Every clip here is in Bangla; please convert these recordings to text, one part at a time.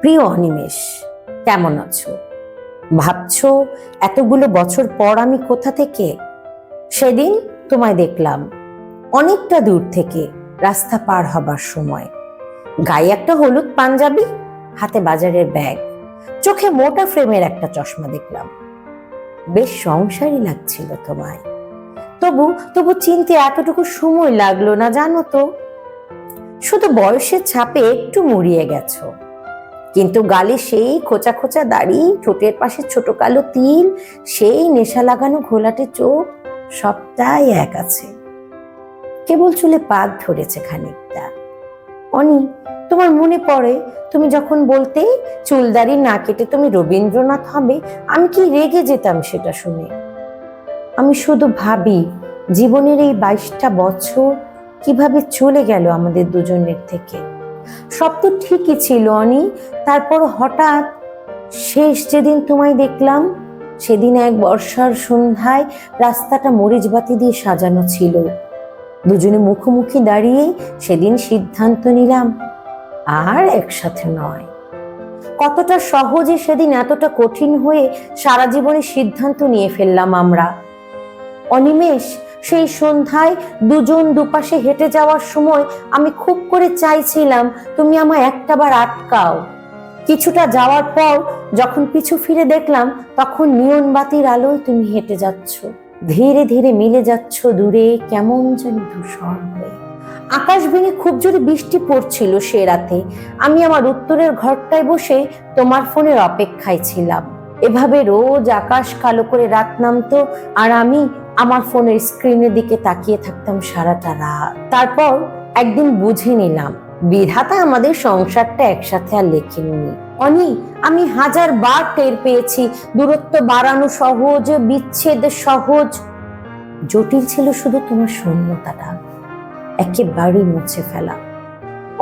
প্রিয় অনিমেষ, কেমন আছো? ভাবছ এতগুলো বছর পর আমি কোথা থেকে? সেদিন তোমায় দেখলাম অনেকটা দূর থেকে রাস্তা পার হবার সময়। গায়ে একটা হলুদ পাঞ্জাবি, হাতে বাজারের ব্যাগ, চোখে মোটা ফ্রেমের একটা চশমা দেখলাম। বেশ সংসারী লাগছিল তোমায়। তবু তবু চিনতে এতটুকু সময় লাগল না, জানো তো? শুধু বয়সের ছাপে একটু মুড়িয়ে গেছো। কিন্তু গালে সেই খোঁচা খোঁচা দাড়ি, ঠোঁটের পাশে ছোট কালো তিল, সেই নেশা লাগানো ঘোলাটে চোখ, সবটাই এক আছে। কেবল চুলে পাক ধরেছে খানিকটা। অনি, তোমার মনে পড়ে, তুমি যখন বলতে চুলদারি না কেটে তুমি রবীন্দ্রনাথ হবে, আমি কি রেগে যেতাম সেটা শুনে? আমি শুধু ভাবি, জীবনের এই বাইশটা বছর কীভাবে চলে গেল আমাদের দুজনের থেকে? সব তো ঠিকই ছিল, অনি। তারপর হঠাৎ শেষ যেদিন তোমায় দেখলাম, সেদিন এক বর্ষার সন্ধ্যায় রাস্তাটা মরিচ বাতি দিয়ে সাজানো ছিল। দুজনে মুখোমুখি দাঁড়িয়ে সেদিন সিদ্ধান্ত নিলাম, আর একসাথে নয়। কতটা সহজে সেদিন এতটা কঠিন হয়ে সারা জীবনে সিদ্ধান্ত নিয়ে ফেললাম আমরা। অনিমেষ সেই সন্ধ্যায় দুজন দুপাশে হেঁটে যাওয়ার সময় আমি খুব করে চাইছিলাম, তুমি আমায় একটাবার আটকাও। কিছুটা যাওয়ার পর যখন পিছু ফিরে দেখলাম, তখন নিয়ন বাতির আলোয় তুমি হেঁটে যাচ্ছ। ধীরে ধীরে মিলে যাচ্ছ দূরে, কেমন যেন ধূসর হয়ে। আকাশ ভেঙে খুব জোরে বৃষ্টি পড়ছিল সে রাতে। আমি আমার উত্তরের ঘরটায় বসে তোমার ফোনের অপেক্ষায় ছিলাম। এভাবে রোজ আকাশ কালো করে রাত নামতো, আর আমি আমার ফোনের স্ক্রিনের দিকে তাকিয়ে থাকতাম সারাটা রাত। তারপর একদিন বুঝে নিলাম, বিধাতা আমাদের সংসারটা একসাথে আর লেখেননি। অনি, আমি হাজার বার টের পেয়েছি, দূরত্ব বাড়ানো সহজ, বিচ্ছেদ সহজ। জটিল ছিল শুধু তোমার শূন্যতাটা, একেবারেই মুছে ফেলা।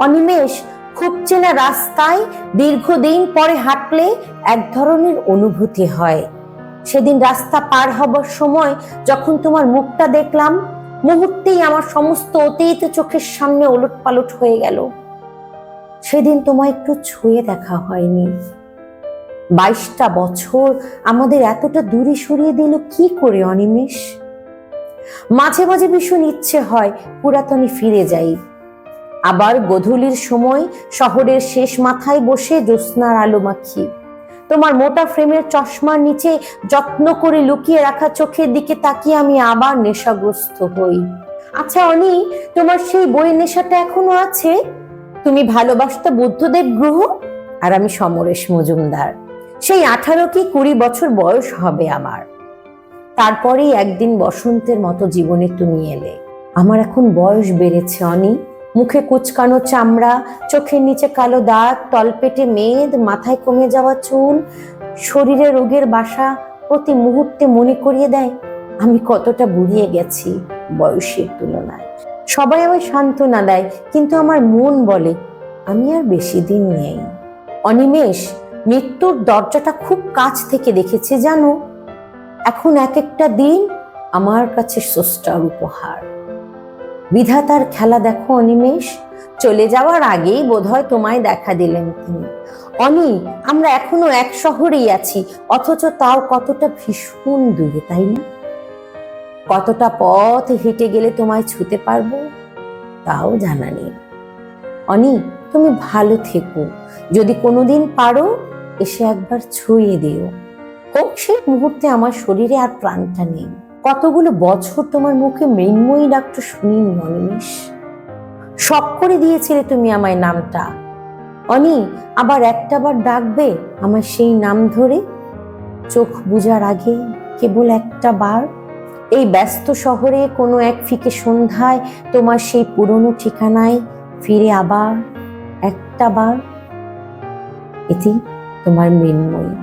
অনিমেষ খুব চেনা রাস্তায়, দীর্ঘদিন পরে হাঁটলে এক ধরনের অনুভূতি হয়। সেদিন রাস্তা পার হবার সময় যখন তোমার মুখটা দেখলাম, মুহূর্তেই আমার সমস্ত অতীত চোখের সামনে ওলট পালট হয়ে গেল। সেদিন তোমায় একটু ছুঁয়ে দেখা হয়নি। বাইশটা বছর আমাদের এতটা দূরে সরিয়ে দিল কি করে, অনিমেষ? মাঝে মাঝে ভীষণ ইচ্ছে হয় পুরাতনে ফিরে যাই। আবার গধূলির সময় শহরের শেষ মাথায় বসে জ্যোৎস্নার আলো মাখি। তোমার মোটা ফ্রেমের চশমার নিচে যত্ন করে লুকিয়ে রাখা চোখের দিকে তাকিয়ে আমি আবার নেশাগ্রস্ত হই। আচ্ছা অনি, তোমার সেই বই নেশাটা এখনও আছে? তুমি ভালোবাসতে বুদ্ধদেব গ্রহ? আর আমি সমরেশ মজুমদার। সেই আঠারো কি কুড়ি বছর বয়স হবে আমার। তারপরেই একদিন বসন্তের মতো জীবনে তুমি এলে। আমার এখন বয়স বেড়েছে, অনি। মুখে কুচকানো চামড়া, চোখের নিচে কালো দাগ, তলপেটে মেদ, মাথায় কমে যাওয়া চুল, শরীরে রোগের বাসা প্রতি মুহূর্তে মনে করিয়ে দেয়, আমি কতটা বুড়িয়ে গেছি বয়সের তুলনায়। সবাই আমায় সান্ত্বনা দেয়, কিন্তু আমার মন বলে, আমি আর বেশি দিন নেই। অনিমেষ, মৃত্যুর দরজাটা খুব কাছ থেকে দেখেছি, জানো? এখন এক একটা দিন আমার কাছে স্রষ্টার উপহার। বিধাতার খেলা দেখো অনিমেষ। চলে যাওয়ার আগেই বোধহয় তোমায় দেখা দিলেন তিনি। অনি, আমরা এখনও এক শহরেই আছি, অথচ তাও কতটা ভীষণ দূরে, তাই না? কতটা পথ হেঁটে গেলে তোমায় ছুতে পারব, তাও জানা নেই। অনি, তুমি ভালো থেকো। যদি কোনোদিন পারো, এসে একবার ছুঁয়ে দিও। হোক সেই মুহূর্তে আমার শরীরে আর প্রাণটা নেই। কতগুলো বছর তোমার মুখে মৃন্ময়ী ডাকটা শুনিনি, অনিমেষ? শখ করে দিয়েছিলে তুমি আমায় নামটা। অনি, আবার একটাবার ডাকবে আমার সেই নাম ধরে? চোখ বুজার আগে কেবল একটা বার? এই ব্যস্ত শহরে কোনো এক ফিকে সন্ধ্যায় তোমার সেই পুরনো ঠিকানায় ফিরে আবার একটা বার? এটি তোমার মৃন্ময়ী।